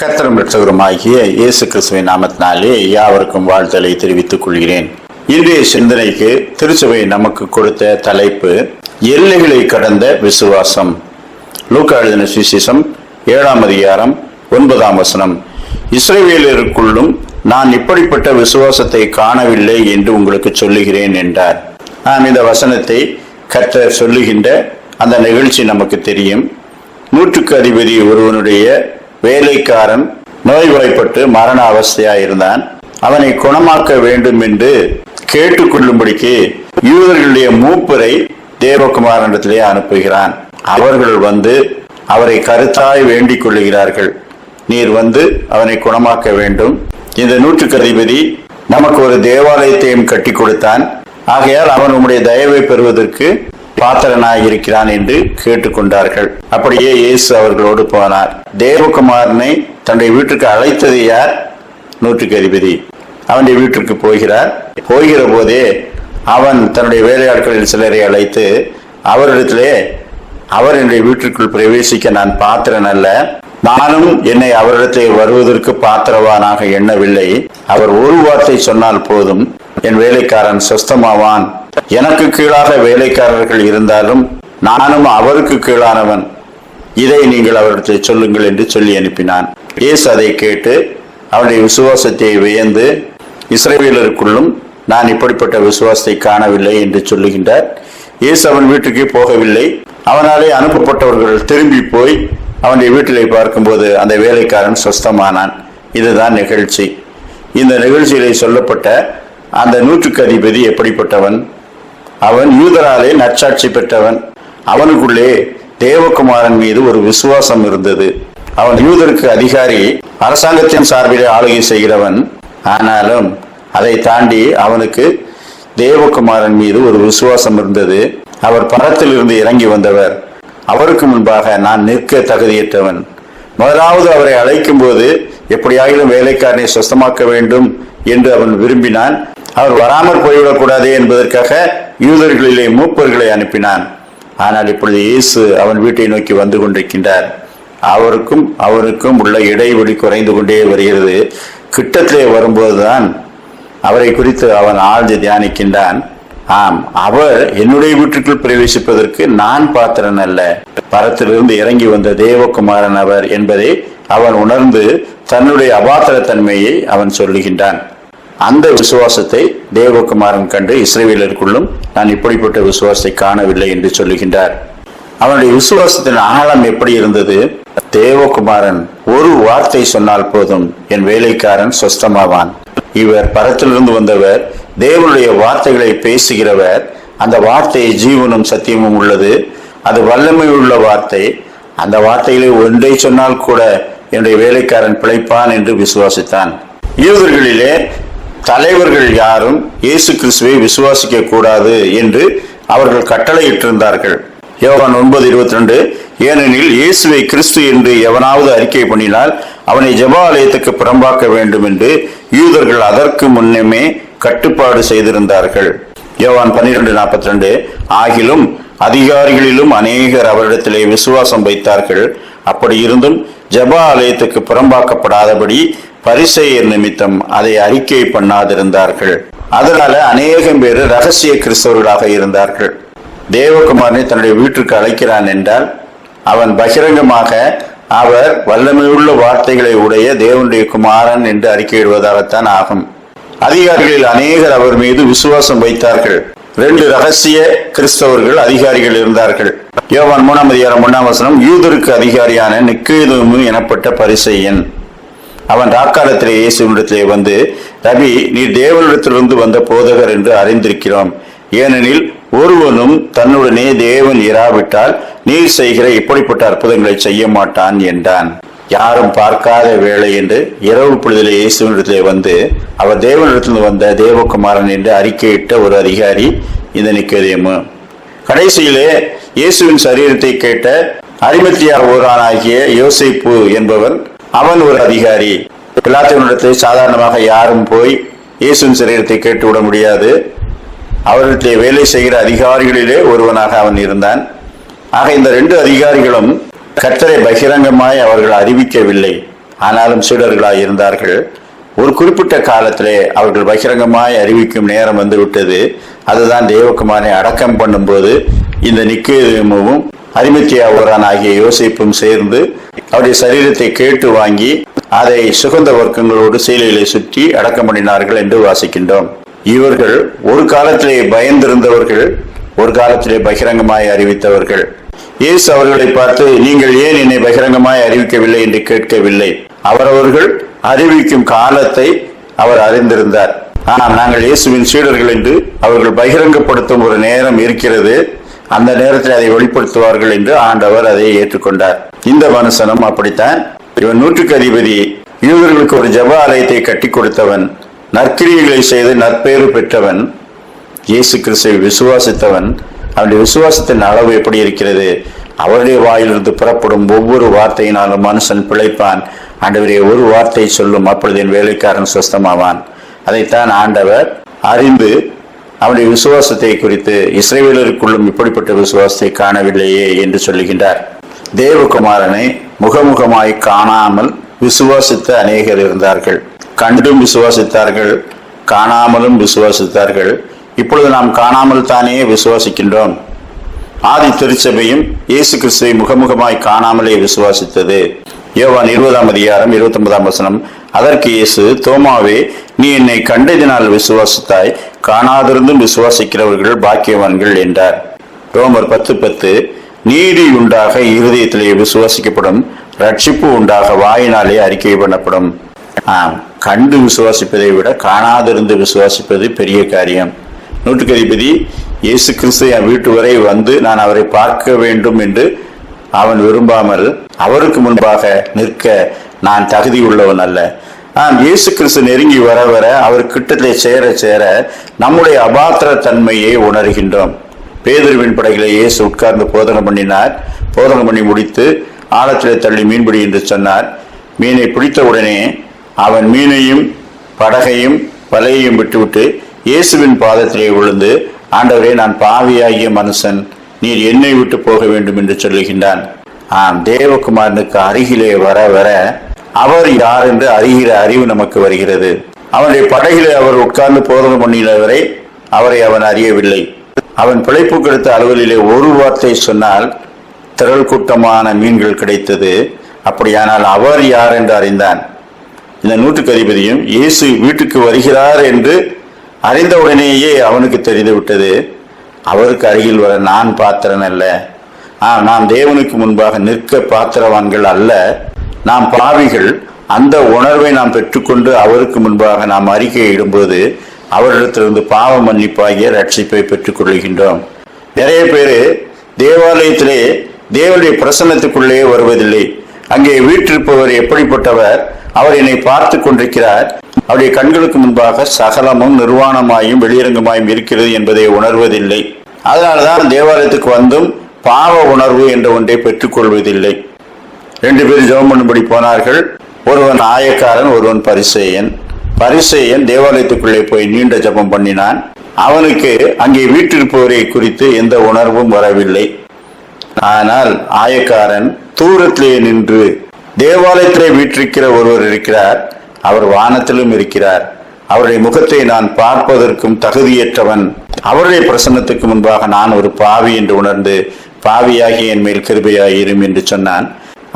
கர்த்தரும் ரட்சகருமாகிய இயேசு கிறிஸ்துவின் நாமத்தினாலே யாவருக்கும் வாழ்த்தலை தெரிவித்துக் கொள்கிறேன். இன்றைய சிந்தனைக்கு திருச்சபை நமக்கு கொடுத்த தலைப்பு எல்லைகளை கடந்த விசுவாசம். லூக்கா எழுதின சுவிசேஷம் ஏழாம் அதிகாரம் ஒன்பதாம் வசனம். இஸ்ரவேலருக்குள்ளும் நான் இப்படிப்பட்ட விசுவாசத்தை காணவில்லை என்று உங்களுக்கு சொல்லுகிறேன் என்றார். நாம் இந்த வசனத்தை கர்த்தர் சொல்லுகின்ற அந்த நிகழ்ச்சி நமக்கு தெரியும். நூற்றுக்கு அதிபதி ஒருவனுடைய வேலைக்காரன் நோய்வாய்ப்பட்டு மரண அவஸ்தையாயிருந்தான். அவனை குணமாக்க வேண்டும் என்று கேட்டுக்கொள்ளும்படிக்கு யூதர்களுடைய மூப்பரை தேவகுமாரனிடத்திலே அனுப்புகிறான். அவர்கள் வந்து அவரை கருத்தாய் வேண்டிக் கொள்ளுகிறார்கள். நீர் வந்து அவனை குணமாக்க வேண்டும். இந்த நூற்றுக்கு அதிபதி நமக்கு ஒரு தேவாலயத்தையும் கட்டி கொடுத்தான். ஆகையால் அவன் உம்முடைய தயவை பெறுவதற்கு பாத்திரனாய் இருக்கிறான் என்று கேட்டுக்கொண்டார்கள். அப்படியே இயேசு அவர்களோடு போனார். தேவகுமாரனை தன்னுடைய வீட்டுக்கு அழைத்தது யார்? நூற்றுக்கு அதிபதி. அவனுடைய வீட்டிற்கு போகிறார். போகிற போதே அவன் தன்னுடைய வேலையாட்களில் சிலரை அழைத்து அவரிடத்திலே அவர் என்னுடைய வீட்டிற்குள் பிரவேசிக்க நான் பாத்திரன் அல்ல. நானும் என்னை அவரிடத்தை வருவதற்கு பாத்திரவானாக எண்ணவில்லை. அவர் ஒரு வார்த்தை சொன்னால் போதும். என் வேலைக்காரன் சொஸ்தமாவான். எனக்கு கீழாக வேலைக்காரர்கள் இருந்தாலும் நானும் அவருக்கு கீழானவன். இதை நீங்கள் அவர்களை சொல்லுங்கள் என்று சொல்லி அனுப்பினான். இயேசு அதை கேட்டு அவனுடைய விசுவாசத்தை வியந்து இஸ்ரேவியலருக்குள்ளும் நான் இப்படிப்பட்ட விசுவாசத்தை காணவில்லை என்று சொல்லுகின்றார். இயேசு அவன் வீட்டுக்கு போகவில்லை. அவனாலே அனுப்பப்பட்டவர்கள் திரும்பி போய் அவனுடைய வீட்டிலே பார்க்கும்போது அந்த வேலைக்காரன் சொஸ்தமானான். இதுதான் நிகழ்ச்சி. இந்த நிகழ்ச்சியிலே சொல்லப்பட்ட அந்த நூற்றுக்கு அதிபதி எப்படிப்பட்டவன்? அவன் யூதராலே நற்சாட்சி பெற்றவன். அவனுக்குள்ளே தேவகுமாரன் மீது ஒரு விசுவாசம் இருந்தது. அவன் யூதருக்கு அதிகாரி அரசாங்கத்தின் சார்பிலே ஆளுகை செய்கிறவன். ஆனாலும் அதை தாண்டி அவனுக்கு தேவகுமாரன் மீது ஒரு விசுவாசம் இருந்தது. அவர் பரத்தில் இருந்து இறங்கி வந்தவர். அவருக்கு முன்பாக நான் நிற்க தகுதியற்றவன். முதலாவது அவரை அழைக்கும் போது எப்படியாகிலும் வேலைக்காரனை சுத்தமாக்க வேண்டும் என்று அவன் விரும்பினான். அவர் வராமல் போய்விடக்கூடாதே என்பதற்காக யூதர்களிலே மூப்பர்களை அனுப்பினான். ஆனால் இப்பொழுது இயேசு அவன் வீட்டை நோக்கி வந்து கொண்டிருக்கின்றார். அவருக்கும் அவருக்கும் உள்ள இடைவெளி குறைந்து கொண்டே வருகிறது. கிட்டத்திலே வரும்போதுதான் அவரை குறித்து அவன் ஆழ்ந்து தியானிக்கின்றான். ஆம் அவர் என்னுடைய வீட்டுக்குள் பிரவேசிப்பதற்கு நான் பாத்திரன் அல்ல. பரத்திலிருந்து இறங்கி வந்த தேவகுமாரன் அவர் என்பதை அவன் உணர்ந்து தன்னுடைய அபாத்திரத்தன்மையை அவன் சொல்லுகின்றான். அந்த விசுவாசத்தை தேவகுமாரன் கண்டு இஸ்ரேவேலருக்குள்ளும் நான் இப்படிப்பட்ட விசுவாசத்தை காணவில்லை என்று சொல்லுகின்றார். அவனுடைய விசுவாசத்தின் ஆழம் எப்படி இருந்தது? தேவகுமாரன் ஒரு வார்த்தை சொன்னால் போதும் என் வேலைக்காரன் சொஸ்தமாவான். இவர் பரத்திலிருந்து வந்தவர் தேவனுடைய வார்த்தைகளை பேசுகிறவர். அந்த வார்த்தை ஜீவனும் சத்தியமும் உள்ளது. அது வல்லமை உள்ள வார்த்தை. அந்த வார்த்தைகளை ஒன்றை சொன்னால் கூட என்னுடைய வேலைக்காரன் பிழைப்பான் என்று விசுவாசித்தான். யூதர்களிலே தலைவர்கள் யாரும் இயேசு கிறிஸ்துவை விசுவாசிக்க கூடாது என்று அவர்கள் கட்டளையிட்டிருந்தார்கள். யோவான் ஒன்பது இருபத்தி ரெண்டு ஏனெனில் இயேசுவை கிறிஸ்து என்று எவனாவது அறிக்கை பண்ணினால் அவனை ஜபாலயத்துக்கு புறம்பாக்க வேண்டும் என்று யூதர்கள் அதற்கு முன்னமே கட்டுப்பாடு செய்திருந்தார்கள். யோவான் பன்னிரெண்டு நாற்பத்தி ரெண்டு ஆகிலும் அதிகாரிகளிலும் அநேகர் அவரிடத்திலே விசுவாசம் வைத்தார்கள். அப்படி இருந்தும் ஜபா ஆலயத்துக்கு புறம்பாக்கப்படாதபடி பரிசெயர் நிமித்தம் அதை அறிக்கை பண்ணாதிருந்தார்கள். அதனால அநேகம் பேர் ரகசிய கிறிஸ்தவர்களாக இருந்தார்கள். தேவகுமாரனை தன்னுடைய வீட்டிற்கு அழைக்கிறான் என்றால் அவன் பகிரங்கமாக அவர் வல்லமையுள்ள வார்த்தைகளை உடைய தேவனுடைய குமாரன் என்று அறிக்கையிடுவதாகத்தான் ஆகும். அதிகாரிகளில் அநேகர் அவர் மீது விசுவாசம் வைத்தார்கள். ரெண்டு ரகசிய கிறிஸ்தவர்கள் அதிகாரிகள் இருந்தார்கள். யோவான் மூணாம் அதிகாரம் ஒன்னாம் வசனம் யூதருக்கு அதிகாரியான நிக்கேதுமு எனப்பட்ட பரிசெயன். அவன் ராக்காலத்திலே இயேசுவிடத்திலே வந்து ரவி நீர் தேவனிடத்திலிருந்து வந்த போதகர் என்று அறிந்திருக்கிறோம். ஏனெனில் ஒருவனும் தன்னுடனே தேவன் இராவிட்டால் நீர் செய்கிற இப்படிப்பட்ட அற்புதங்களை செய்ய மாட்டான் என்றான். யாரும் பார்க்காத வேலை என்று இரவு பொழுதிலே இயேசுவினிடத்திலே வந்து அவர் தேவனிடத்திலிருந்து வந்த தேவகுமாரன் என்று அறிக்கையிட்ட ஒரு அதிகாரி இந்த நிக்கதேமு கடைசியிலே இயேசுவின் சரீரத்தை கேட்ட அரிமத்தியா ஓரானாகிய யோசிப்பு என்பவன் அவன் ஒரு அதிகாரி. பிலாத்தியனிடத்தில் சாதாரணமாக யாரும் போய் இயேசுவின் சரீரத்தை கேட்டு விட முடியாது. அவர்களுடைய வேலை செய்கிற அதிகாரிகளிலே ஒருவனாக அவன் இருந்தான். ஆக இந்த ரெண்டு அதிகாரிகளும் கர்த்தரை பகிரங்கமாய் அவர்கள் அறிவிக்கவில்லை. ஆனாலும் சீடர்களாய் இருந்தார்கள். ஒரு குறிப்பிட்ட காலத்திலே அவர்கள் பகிரங்கமாய் அறிவிக்கும் நேரம் வந்துவிட்டது. அதுதான் தேவகுமாரை அடக்கம் பண்ணும்போது இந்த நிக்கேதமும் அரிமத்தியாவரான் ஆகிய யோசிப்பும் சேர்ந்து அவருடைய சரீரத்தை கேட்டு வாங்கி அதை சுகந்த வர்க்கங்களோடு சீலையிலே சுற்றி அடக்கம் பண்ணினார்கள் என்று வாசிக்கின்றோம். இவர்கள் ஒரு காலத்திலே பயந்திருந்தவர்கள் ஒரு காலத்திலே பகிரங்கமாய் அறிவித்தவர்கள். இயேசு அவர்களை பார்த்து நீங்கள் ஏன் என்னை பகிரங்கமாய் அறிவிக்கவில்லை? என்று கேட்கவில்லை. அவரவர்கள் அறிவிக்கும் காலத்தை அவர் அறிந்திருந்தார். ஆனால் நாங்கள் இயேசுவின் சீடர்கள் என்று அவர்கள் பகிரங்கப்படுத்தும் ஒரு நேரம் இருக்கிறது. அந்த நேரத்தில் அதை வெளிப்படுத்துவார்கள் என்று ஆண்டவர் அதை ஏற்றுக்கொண்டார். இந்த மனுஷனும் அப்படித்தான். இவன் நூற்றுக்கு அதிபதி. யூதர்களுக்கு ஒரு ஜப ஆலயத்தை கட்டி கொடுத்தவன். நற்கிரியைகளை செய்து நற்பெயர் பெற்றவன். இயேசு கிறிஸ்துவை விசுவாசித்தவன். அவனுடைய விசுவாசத்தின் அளவு எப்படி இருக்கிறது? அவருடைய வாயிலிருந்து புறப்படும் ஒவ்வொரு வார்த்தையினாலும் மனுஷன் பிழைப்பான். ஆண்டவரே ஒரு வார்த்தை சொல்லும் அப்பொழுது என் வேலைக்காரன் சுஸ்தமாவான். அதைத்தான் ஆண்டவர் அறிந்து அவனுடைய விசுவாசத்தை குறித்து இஸ்ரேவேலருக்குள்ளும் இப்படிப்பட்ட விசுவாசத்தை காணவில்லையே என்று சொல்லுகின்றார். தேவகுமாரனை முகமுகமாய் காணாமல் விசுவாசித்த அநேகர் இருந்தார்கள். கண்டும் விசுவாசித்தார்கள் காணாமலும் விசுவாசித்தார்கள். இப்பொழுது நாம் காணாமல் தானே விசுவாசிக்கின்றோம். ஆதி திருச்சபையும் இயேசு கிறிஸ்துவை முகமுகமாய் காணாமலே விசுவாசித்தது. யோவான் இருபதாம் அதிகாரம் இருபத்தி ஒன்பதாம் வசனம் அதற்கு இயேசு தோமாவே நீ என்னை கண்டதினால் விசுவாசித்தாய். காணாதிருந்தும் விசுவாசிக்கிறவர்கள் பாக்கியவான்கள் என்றார். ரோமர் பத்து பத்து நீதி உண்டாக இருதயத்திலே விசுவாசிக்கப்படும் ரட்சிப்பு உண்டாக வாயினாலே அறிக்கை பண்ணப்படும். ஆம் கண்டு விசுவாசிப்பதை விட காணாதிருந்து விசுவாசிப்பது பெரிய காரியம். நூற்றுக்கு அதிபதி இயேசு கிறிஸ்து என் வீட்டு வரை வந்து நான் அவரை பார்க்க வேண்டும் என்று அவன் விரும்பாமல் அவருக்கு முன்பாக நிற்க நான் தகுதி உள்ளவன் அல்ல. ஆம் இயேசு கிறிஸ்து நெருங்கி வர வர அவர் கிட்டத்தை சேர சேர நம்முடைய அபாத்திர தன்மையை உணர்கின்றோம். பேதுருவின் படகிலே இயேசு உட்கார்ந்து போதனை பண்ணினார். போதனை பண்ணி முடித்து ஆழத்திலே தள்ளி மீன்பிடி என்று சொன்னார். மீனை பிடித்த உடனே அவன் மீனையும் படகையும் வலையையும் விட்டுவிட்டு இயேசுவின் பாதத்திலே விழுந்து ஆண்டவரே நான் பாவியாகிய மனுஷன். நீர் என்னை விட்டு போக வேண்டும் என்று சொல்லுகின்றான். ஆம் தேவகுமாரனுக்கு அருகிலே வர வர அவர் யார் என்று அறிகிற அறிவு நமக்கு வருகிறது. அவனுடைய படகில் அவர் உட்கார்ந்து போதனை பண்ணினவரை அவரை அவன் அறியவில்லை. அவன் பிழைப்பு கொடுத்த அலுவலிலே ஒரு வார்த்தை சொன்னால் திரள் கூட்டமான மீன்கள் கிடைத்தது. அப்படியானால் அவர் யார் என்று அறிந்தான். இந்த நூற்றுக்கு அதிபதியும் இயேசு வீட்டுக்கு வருகிறார் என்று அறிந்தவுடனேயே அவனுக்கு தெரிந்துவிட்டது அவருக்கு அருகில் வர நான் பாத்திரன் அல்ல ஆ நாம் தேவனுக்கு முன்பாக நிற்க பாத்திரவான்கள் அல்ல. நாம் பாவிகள் அந்த உணர்வை நாம் பெற்றுக்கொண்டு அவருக்கு முன்பாக நாம் அறிக்கை இடும்போது அவரிடத்திலிருந்து பாவ மன்னிப்பாகிய ரட்சிப்பை பெற்றுக் கொள்கின்றோம் நிறைய பேர் தேவாலயத்திலே தேவனுடைய பிரசன்னத்துக்குள்ளே வருவதில்லை. அங்கே வீற்றிருப்பவர் எப்படிப்பட்டவர்? அவர் என்னை பார்த்து கொண்டிருக்கிறார். அவருடைய கண்களுக்கு முன்பாக சகலமும் நிர்வாணமாயும் வெளியரங்கமாயும் இருக்கிறது என்பதை உணர்வதில்லை. அதனால்தான் தேவாலயத்துக்கு வந்தும் பாவ உணர்வு என்ற ஒன்றை பெற்றுக்கொள்வதில்லை. ரெண்டு பேரும் ஜெபம் பண்ணும்படி போனார்கள். ஒருவன் ஆயக்காரன் ஒருவன் பரிசேயன். பரிசேயன் தேவாலயத்துக்குள்ளே போய் நீண்ட ஜெபம் பண்ணினான். அவனுக்கு அங்கே வீட்டிருப்பவரை குறித்து எந்த உணர்வும் வரவில்லை. ஆனால் ஆயக்காரன் தூரத்திலே நின்று தேவாலயத்திலே வீற்றிருக்கிற ஒருவர் இருக்கிறார். அவர் வானத்திலும் இருக்கிறார். அவருடைய முகத்தை நான் பார்ப்பதற்கும் தகுதியற்றவன். அவருடைய பிரசன்னத்துக்கு முன்பாக நான் ஒரு பாவி என்று உணர்ந்து பாவியாகி என் மேல் கிருபையாயிரும் என்று சொன்னான்.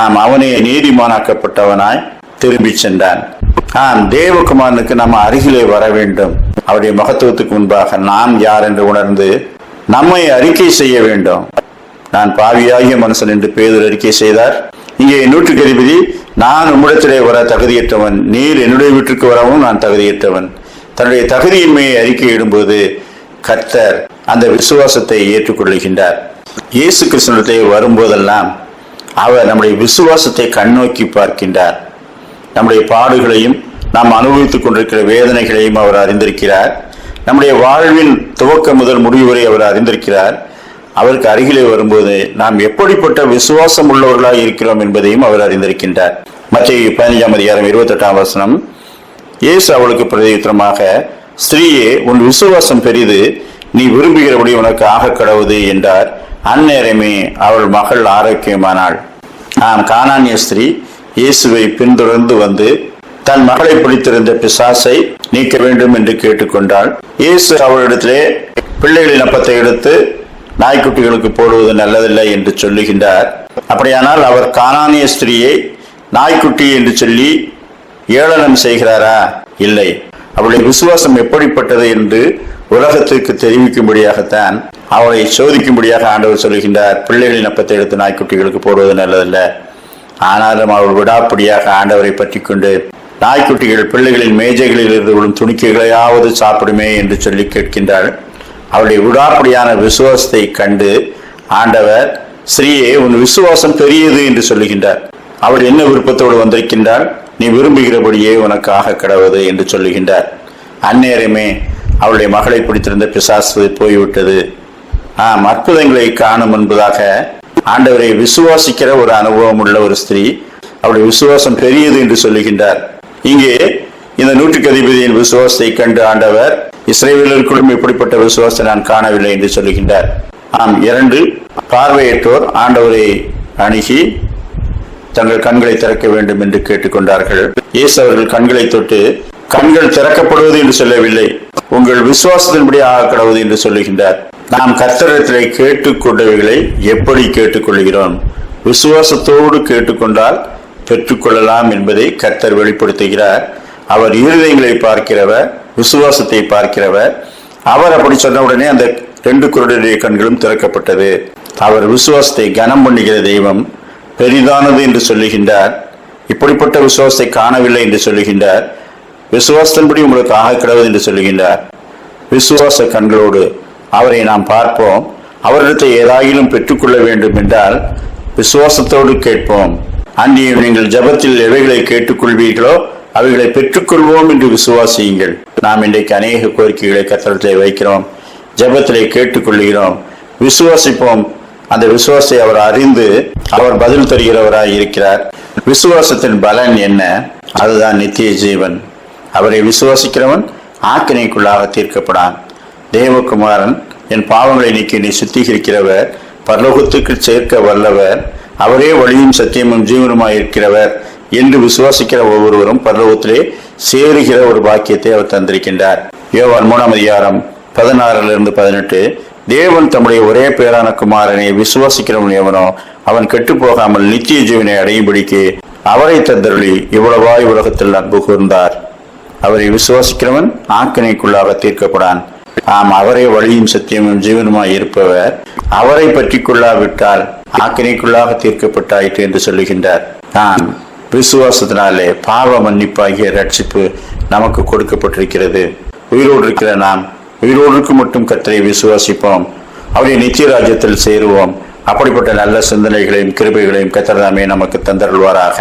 ஆம் அவனே நீதிமானாக்கப்பட்டவனாய் திரும்பி சென்றான். ஆம் தேவகுமாரனுக்கு நம்ம அருகிலே வர வேண்டும். அவருடைய மகத்துவத்துக்கு முன்பாக நாம் யார் என்று உணர்ந்து நம்மை அறிக்கை செய்ய வேண்டும். நான் பாவியாகிய மனுஷன் என்று பேதர் அறிக்கை செய்தார். இங்கே நூற்றுக்கு அதிபதி நான் உம்மிடத்திலே வர தகுதியற்றவன் நீர் என்னுடைய வீட்டிற்கு வரவும் நான் தகுதியற்றவன். தன்னுடைய தகுதியின்மையை அறிக்கையிடும்போது கர்த்தர் அந்த விசுவாசத்தை ஏற்றுக்கொள்கின்றார். இயேசு கிருஷ்ணத்தை வரும்போதெல்லாம் அவர் நம்முடைய விசுவாசத்தை கண்ணோக்கி பார்க்கின்றார். நம்முடைய பாடுகளையும் நாம் அனுபவித்துக் கொண்டிருக்கிற வேதனைகளையும் அவர் அறிந்திருக்கிறார். நம்முடைய வாழ்வின் துவக்கம் முதல் முடிவு வரை அவர் அறிந்திருக்கிறார். அவருக்கு அருகிலே வரும்போது நாம் எப்படிப்பட்ட விசுவாசம் உள்ளவர்களாக இருக்கிறோம் என்பதையும் அவர் அறிந்திருக்கின்றார். மற்ற பதினஞ்சாம் அதிகாரம் இருபத்தெட்டாம் வசனம் இயேசு அவளுக்கு பிரதியுத்தரமாக ஸ்திரீயே உன் விசுவாசம் பெரிது நீ விரும்புகிறபடி உனக்கு ஆக கடவுது என்றார். அந்நேரமே அவள் மகள் ஆரோக்கியமானாள். ஆம் கானானிய ஸ்திரீ இயேசுவை பின்தொடர்ந்து வந்து தன் மகளை பிடித்திருந்த பிசாசை நீக்க வேண்டும் என்று கேட்டுக்கொண்டாள். இயேசு அவளிடத்திலே பிள்ளைகளின் அப்பத்தை எடுத்து நாய்க்குட்டிகளுக்கு போடுவது நல்லதில்லை என்று சொல்லுகின்றார். அப்படியானால் அவர் கானானிய ஸ்திரியை நாய்க்குட்டி என்று சொல்லி ஏளனம் செய்கிறாரா? இல்லை. அவளுடைய விசுவாசம் எப்படிப்பட்டது என்று உலகத்திற்கு தெரிவிக்கும்படியாகத்தான் அவளை சோதிக்கும்படியாக ஆண்டவர் சொல்லுகின்றார் பிள்ளைகளின் அப்பத்தை எடுத்து நாய்க்குட்டிகளுக்கு போடுவது நல்லதல்ல. ஆனாலும் அவள் விடாப்படியாக ஆண்டவரை பற்றி கொண்டு நாய்க்குட்டிகள் பிள்ளைகளின் மேஜைகளில் இருந்து விழும் துணிக்கைகளையாவது சாப்பிடுமே என்று சொல்லி கேட்கின்றாள் அவளுடைய விடாப்படியான விசுவாசத்தை கண்டு ஆண்டவர் ஸ்ரீயே உன் விசுவாசம் பெரியது என்று சொல்லுகின்றார். அவள் என்ன விருப்பத்தோடு வந்திருக்கின்றாள் நீ விரும்புகிறபடியே உனக்காக கிடவது என்று சொல்லுகின்றார். அந்நேரமே அவளுடைய மகளை பிடித்திருந்த பிசாசு போய்விட்டது. ஆம் அற்புதங்களை காணும் என்பதாக ஆண்டவரை விசுவாசிக்கிற ஒரு அனுபவம் உள்ள ஒரு ஸ்திரீ அவருடைய விசுவாசம் பெரியது என்று சொல்லுகின்றார். இங்கே இந்த நூற்றுக்கு அதிபதியின் விசுவாசத்தை கண்டு ஆண்டவர் இஸ்ரேவேலருக்குள்ளும் இப்படிப்பட்ட விசுவாசத்தை நான் காணவில்லை என்று சொல்லுகின்றார். ஆம் இரண்டு பார்வையற்றோர் ஆண்டவரை அணுகி தங்கள் கண்களை திறக்க வேண்டும் என்று கேட்டுக்கொண்டார்கள். இயேசு அவர்கள் கண்களை தொட்டு கண்கள் திறக்கப்படுவது என்று சொல்லவில்லை உங்கள் விசுவாசத்தின்படி ஆக கடவுது என்று சொல்லுகின்றார். நாம் கர்த்தரத்திலே கேட்டுக்கொண்டவைகளை எப்படி கேட்டுக்கொள்கிறோம்? விசுவாசத்தோடு கேட்டுக்கொண்டால் பெற்றுக்கொள்ளலாம் என்பதை கர்த்தர் வெளிப்படுத்துகிறார். அவர் இருதயங்களை பார்க்கிறவர் விசுவாசத்தை பார்க்கிறவர். அவர் அப்படி சொன்ன உடனே அந்த ரெண்டு குருடருடைய கண்களும் திறக்கப்பட்டது. அவர் விசுவாசத்தை கனம் பண்ணுகிற தெய்வம் பெரிதானது என்று சொல்லுகின்றார். இப்படிப்பட்ட விசுவாசத்தை காணவில்லை என்று சொல்லுகின்றார். விசுவாசத்தின்படி உங்களுக்கு ஆக கிடவது என்று சொல்லுகின்றார். விசுவாச கண்களோடு அவரை நாம் பார்ப்போம். அவரிடத்தை ஏதாயிலும் பெற்றுக்கொள்ள வேண்டும் என்றால் விசுவாசத்தோடு கேட்போம். அன்றியும் நீங்கள் ஜபத்தில் எவைகளை கேட்டுக்கொள்வீர்களோ அவைகளை பெற்றுக்கொள்வோம் என்று விசுவாசியுங்கள். நாம் இன்றைக்கு அநேக கோரிக்கைகளை கத்தளத்திலே வைக்கிறோம். ஜபத்திலே கேட்டுக்கொள்கிறோம் விசுவாசிப்போம். அந்த விசுவாசத்தை அவர் அறிந்து அவர் பதில் தருகிறவராய் இருக்கிறார். விசுவாசத்தின் பலன் என்ன? அதுதான் நித்திய ஜீவன். அவரை விசுவாசிக்கிறவன் ஆக்கினைக்குள்ளாக தீர்க்கப்படான். தேவகுமாரன் என் பாவங்களை நீக்கி நீ சுத்திகரிக்கிறவர் பரலோகத்துக்கு சேர்க்க வல்லவர் அவரே வழியும் சத்தியமும் ஜீவனுமாய் இருக்கிறவர் என்று விசுவாசிக்கிற ஒவ்வொருவரும் பரலோகத்திலே சேருகிற ஒரு பாக்கியத்தை அவர் தந்திருக்கின்றார். யோவான் மூணாம் அதிகாரம் பதினாறுல இருந்து பதினெட்டு தேவன் தம்முடைய ஒரே பேரான குமாரனை விசுவாசிக்கிறவன் எவனோ அவன் கெட்டு போகாமல் நித்திய ஜீவனை அடையும்படிக்கு அவரை தந்தருளி இவ்வளவாய் உலகத்தில் அன்பு கூர்ந்தார். அவரை விசுவாசிக்கிறவன் ஆக்கினைக்குள்ளாக தீர்க்கப்படான். ஆம் அவரே வழியும் சத்தியமும் ஜீவனுமாய் இருப்பவர். அவரை பற்றி கொள்ளாவிட்டால் ஆக்கினைக்குள்ளாக தீர்க்கப்பட்டாயிற்று என்று சொல்லுகின்றார். நான் விசுவாசத்தினாலே பாவ மன்னிப்பாகிய ரட்சிப்பு நமக்கு கொடுக்கப்பட்டிருக்கிறது. உயிரோடு இருக்கிற நாம் உயிரோடு மட்டும் கத்தரை விசுவாசிப்போம். அவருடைய நித்திய ராஜ்யத்தில் சேருவோம். அப்படிப்பட்ட நல்ல சிந்தனைகளையும் கிருபைகளையும் கத்தர்தாமே நமக்கு தந்தருள்வாராக.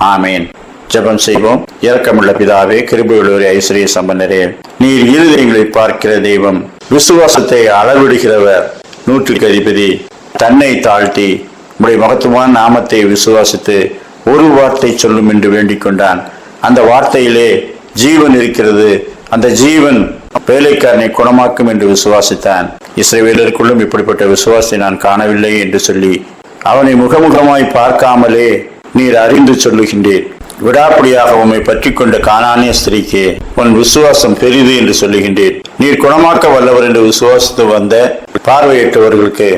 ஆமேன். ஜெபம் செய்வோம். இறக்கமுள்ள பிதாவே கிருபையுள்ளவரே ஐஸ்வர்ய சம்பந்தரே நீர் இருதயங்களை பார்க்கிற தெய்வம் விசுவாசத்தை அளவிடுகிறவர் நூற்றுக்கு அதிபதி தன்னை தாழ்த்தி உடைய மகத்துவமான நாமத்தை விசுவாசித்து ஒரு வார்த்தை சொல்லும் என்று வேண்டிக் கொண்டான். அந்த வார்த்தையிலே ஜீவன் இருக்கிறது. அந்த ஜீவன் வேலைக்காரனை குணமாக்கும் என்று விசுவாசித்தான். இசைவேலருக்குள்ளும் இப்படிப்பட்ட விசுவாசத்தை நான் காணவில்லை என்று சொல்லி அவனை முகமுகமாய் பார்க்காமலே நீர் அறிந்து சொல்லுகின்றீர். விடாப்பிடியாக உம்மை பற்றி கொண்ட காணானிய ஸ்திரீக்கு உன் விசுவாசம் பெரிது என்று சொல்லுகின்றீர். நீர் குணமாக்க வல்லவர் என்று விசுவாசித்து வந்த பார்வையற்றவர்களுக்கு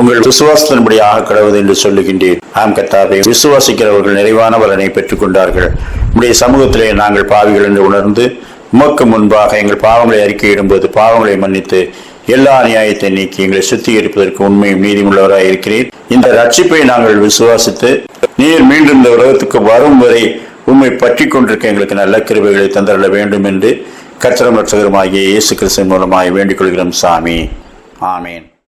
உங்கள் விசுவாசத்தின்படி ஆக என்று சொல்லுகின்றீர். ஆம் கத்தாவே விசுவாசிக்கிறவர்கள் நிறைவான பலனை பெற்றுக் கொண்டார்கள். உடைய சமூகத்திலே நாங்கள் பாவிகள் என்று உணர்ந்து உமக்கு முன்பாக எங்கள் பாவங்களை அறிக்கையிடும்போது பாவங்களை மன்னித்து எல்லா நியாயத்தை நீக்கி எங்களை சுத்திகரிப்பதற்கு உண்மையும் நீதியுள்ளவராய் இருக்கிறீர். இந்த ரட்சிப்பை நாங்கள் விசுவாசித்து நீர் மீண்டும் இந்த உலகத்துக்கு வரும் வரை உண்மை பற்றி கொண்டிருக்க எங்களுக்கு நல்ல கிருபைகளை தந்தரல வேண்டும் என்று கச்சரம் ரட்சகருமாகிய இயேசு கிறிஸ்தன் மூலமாக வேண்டிக் கொள்கிறோம் சாமி. ஆமேன்.